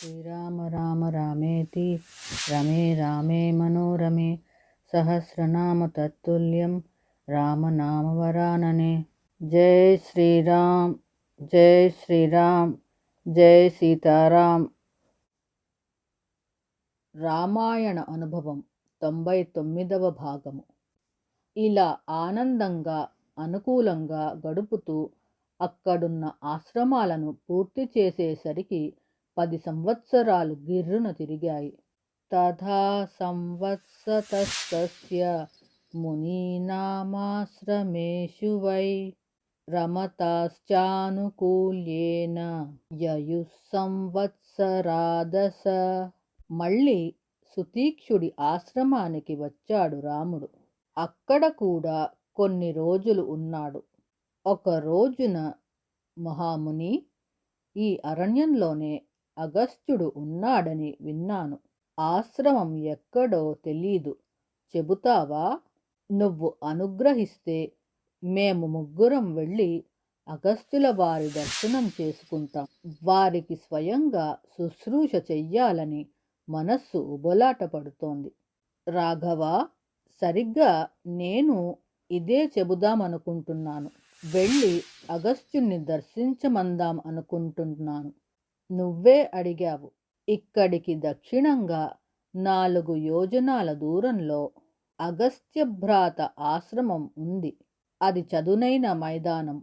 శ్రీరామ రామ రామేతి రమే రామే మనోరమే సహస్రనామ తత్తుల్యం రామనామవరాననే జై శ్రీరామ్ జై శ్రీరామ్ జై సీతారాం రామాయణ అనుభవం తొంభై తొమ్మిదవ భాగము. ఇలా ఆనందంగా అనుకూలంగా గడుపుతూ అక్కడున్న ఆశ్రమాలను పూర్తి చేసేసరికి పది సంవత్సరాలు గిర్రున తిరిగాయి. తథా సంవత్సతస్తస్య మునీనామాశ్రమేషు వై రమతాశ్చానుకూల్యేన యయు సంవత్సరాదశ. మళ్ళీ సుతీక్షుడి ఆశ్రమానికి వచ్చాడు రాముడు. అక్కడ కూడా కొన్ని రోజులు ఉన్నాడు. ఒక రోజున మహాముని ఈ అరణ్యంలోనే అగస్త్యుడు ఉన్నాడని విన్నాను. ఆశ్రమం ఎక్కడో తెలీదు. చెబుతావా? నువ్వు అనుగ్రహిస్తే మేము ముగ్గురం వెళ్ళి అగస్త్యుల వారి దర్శనం చేసుకుంటాం. వారికి స్వయంగా శుశ్రూష చెయ్యాలని మనస్సు ఉబలాట పడుతోంది. రాఘవ సరిగ్గా నేను ఇదే చెబుదామనుకుంటున్నాను. వెళ్ళి అగస్త్యుణ్ణి దర్శించమందాం అనుకుంటున్నాను. నువ్వే అడిగావు. ఇక్కడికి దక్షిణంగా నాలుగు యోజనాల దూరంలో అగస్త్యభ్రాత ఆశ్రమం ఉంది. అది చదునైన మైదానం.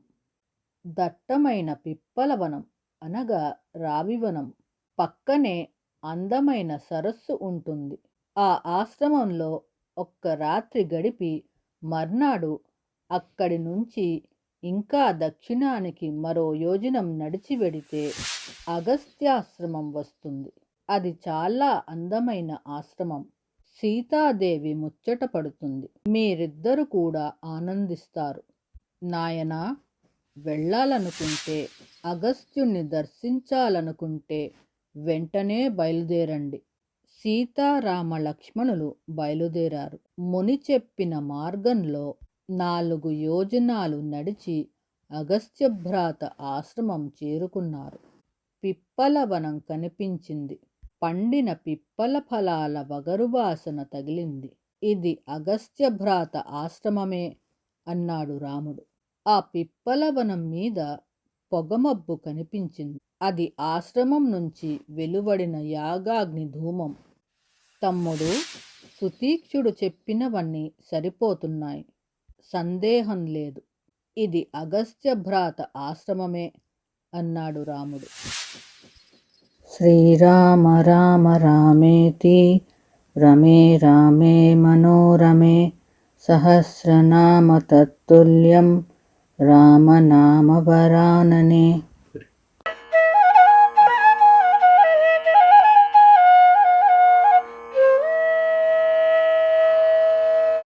దట్టమైన పిప్పలవనం అనగా రావివనం. పక్కనే అందమైన సరస్సు ఉంటుంది. ఆ ఆశ్రమంలో ఒక్క రాత్రి గడిపి మర్నాడు అక్కడి నుంచి ఇంకా దక్షిణానికి మరో యోజనం నడిచి వెడితే అగస్త్యాశ్రమం వస్తుంది. అది చాలా అందమైన ఆశ్రమం. సీతాదేవి ముచ్చట పడుతుంది. మీరిద్దరు కూడా ఆనందిస్తారు. నాయనా వెళ్ళాలనుకుంటే అగస్త్యుణ్ణి దర్శించాలనుకుంటే వెంటనే బయలుదేరండి. సీతారామ లక్ష్మణులు బయలుదేరారు. ముని చెప్పిన మార్గంలో నాలుగు యోజనాలు నడిచి అగస్త్యభ్రాత ఆశ్రమం చేరుకున్నారు. పిప్పలవనం కనిపించింది. పండిన పిప్పల ఫలాల వగరువాసన తగిలింది. ఇది అగస్త్యభ్రాత ఆశ్రమమే అన్నాడు రాముడు. ఆ పిప్పలవనం మీద పొగమబ్బు కనిపించింది. అది ఆశ్రమం నుంచి వెలువడిన యాగాగ్ని ధూమం. తమ్ముడు సుతీక్షుడు చెప్పినవన్నీ సరిపోతున్నాయి. సందేహం లేదు. ఇది అగస్త్య భ్రాత ఆశ్రమమే అన్నాడు రాముడు. శ్రీరామ రామ రామేతి రమే రామే మనోరమే సహస్రనామ తత్తుల్యం రామనామవరాననే